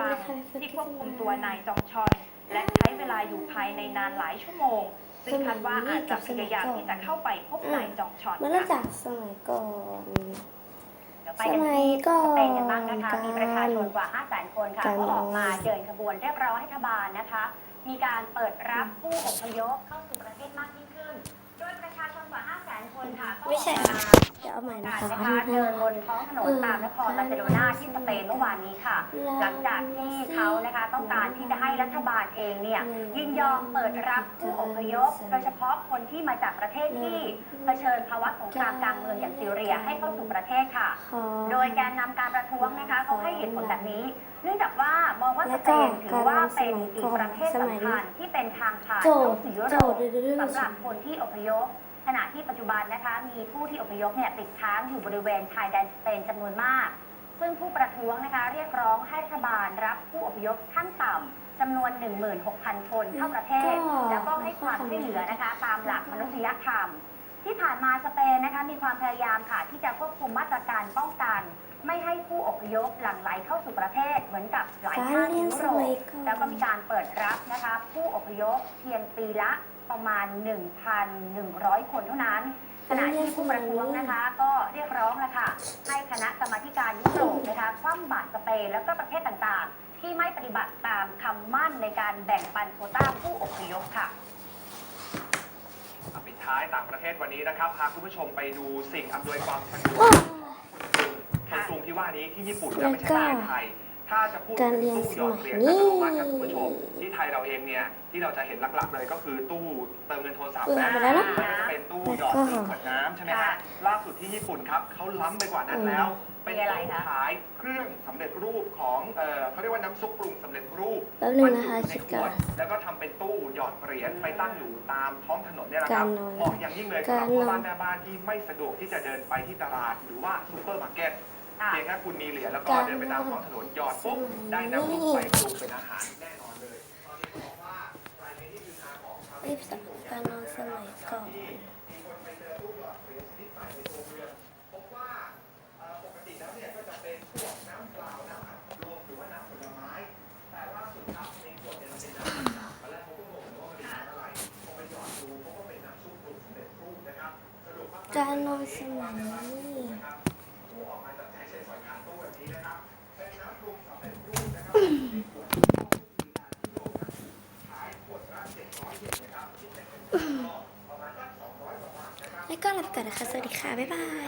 ปังที่ควบคุมตัวนายจองชอนและใช้เวลาอยู่ภายในนานหลายชั่วโมง ซึ่งคาดว่าอาจจะพยายามที่จะเข้าไปพบนายจองชอนมันเริ่มค่ะจากสมัยก่อนเดี๋ยวไปกันที่สเปนกันบ้างนะคะมีประชาชนกว่า5 0 0 0 0 0คนค่ะการก็ออกมาเดินขบวนเรียกร้องให้รัฐบาลนะคะ มีการเปิดรับผู้อพยพเข้าสู่ประเทศมากยิ่งขึ้น โดยประชาชนกว่า5 0 0 0 0 0คนค่ะก็อไม่อกใช่มาอะ เดี๋ยวเอาใหม่นะการคะนะคะเดินบนท้องถนนตามนครบาร์เซโลนาที่สเปนเมื่อวานนี้ค่ะ หลังจากที่เขานะคะต้องการที่จะให้รัฐบาลเองเนี่ยยินยอมเปิดรับผู้อพยพโดยเฉพาะคนที่มาจากประเทศที่เผชิญภาวะสงครามกลางเมืองอย่างซีเรียให้เข้าสู่ประเทศค่ะขอโดยแกนนำการประท้วงนะคะเขาให้เหตุผลแบบนี้ เนื่องจากว่ามองว่าแล้สวเปก็นถือว่าเป็นอีกประเทศสมัยสำนี้คัญที่เป็นทางผ่านโจเข้าทย์สู่ยุโรโจปทย์เรื่อยสำหรับคนที่อพยพ ขณะที่ปัจจุบันนะคะมีผู้ที่อพยพเนี่ยติดค้างอยู่บริเวณชายแดนสเปนจำนวนมาก ซึ่งผู้ประท้วงนะคะเรียกร้องให้รัฐบาลรับผู้อพยพขั้นต่ำจำนวน 16,000 คนเข้าประเทศ แล้วก็ให้ความช่วยเหลือนะคะตามหลักมนุษยธรรม ที่ผ่านมาสเปนนะคะมีความพยายามค่ะที่จะควบคุมมาตรการป้องกัน ไม่ให้ผู้อพ ยพหลั่งไหลเข้าสู่ประเทศเหมือนกับหลายการชาติในเรียนยุสโรมัปยก่อนแล้วก็มีการเปิดรับนะคะผู้อพยพเพียงปีละประมาณ 1,100 คนเท่านั้นขณะที่ผู้ประท้วงนะคะก็เรียกร้องแล้วค่ะให้คณะกรรมาธิการยุโรปนะคะคว่ำบาตรสเปนแล้วก็ประเทศต่างๆ ที่ไม่ปฏิบัติตามคำมั่นในการแบ่งปันโควต้าผู้อพยพค่ะอะปิดท้ายต่างประเทศวันนี้นะครับพาคุณผู้ชมไปดูสิ่งอำนวยความสะดวก โอ้คนกรุงที่ว่านี้ที่ญี่ปุ่นนะไม่ใช่ประเทศไทย ถ้าจะพูดการถึงเรียนตู้หยอดเหรียญสมัอัยตนี้โนมัติครับคุณผู้ชมที่ไทยเราเองเนี่ยที่เราจะเห็นหลักๆเลยก็คือตู้เติมเงินโทรศัพท์เปิดนะไปแล้วนะไม่ว่าจะเป็นตู้หยอดแล้วก็ดื่มขวดน้ำใช่ไหมฮะค่ะล่าสุดที่ญี่ปุ่นครับเขาล้ำไปกว่านั้นแล้วเป็นมีอะไรตู้คะขายเครื่องสำเร็จรูปของเอ่อเขาเรียกว่าน้ำซุปปรุงสำเร็จรูปแป๊บนึงบรรนะจุคะในคิดขก่อวนดแล้วก็ทำเป็นตู้หยอดเหรียญไปตั้งอยู่ตามท้องถนนเนี่ยแหละคการับรนอนเหมาะอย่างยิ่งเลยสำหรับการนอนพ่อบ้านแม่บ้านที่ไม่สะดวกที่จะเดินไปที่ตลาดหรือว่าซูเปอร์มาร์เก็ตค่ะ เพียงแค่คุณมีเหรียญแล้วก็การนอนเดินไปตามท้องถนนหยอดปุ๊บสมัยได้น้ำซุปนี้ใส่ปรุงเป็นอาหารแน่นอนเลยตอนนี้เขาบอกว่ารายนี้ที่คือทางของชาวรีบสัการนอนสมัยก่อนมีคนไปเจอตู้หยอดเหรียญชนิดใหม่ในตัวเมืองพบว่าเอ่อปกติแล้วเนี่ยก็จะเป็นพวกน้ำเปล่าน้ำอัดลมหรือว่าน้ำผลไม้แต่ล่าสุดครับในขวดเนี่ยมันเป็นน้ำต่างๆตอนแรกเขาก็งงว่ามันเป็นน้ำอะไรพอไปหยอดดูเขาก็เป็นน้ำซุปปรุงสำเร็จรูปนะครับสรุปว่าการนอนสมัยนี้ นะครับตู้ออกมาจากใช้ใช้สอยผ่านตู้แบบนี้นะครับเป็นน้ำปรุงสำเร็จรูปนะครับในขวดที่เขาคือทางยุโรปนะขายขวดละ700เยนนะครับคิดเป็นเงินก็ประมาณสัก200กว่าบาทนะครับแล้วก็ลาไปก่อนนะคะ สวัสดีค่ะ บ๊ายบาย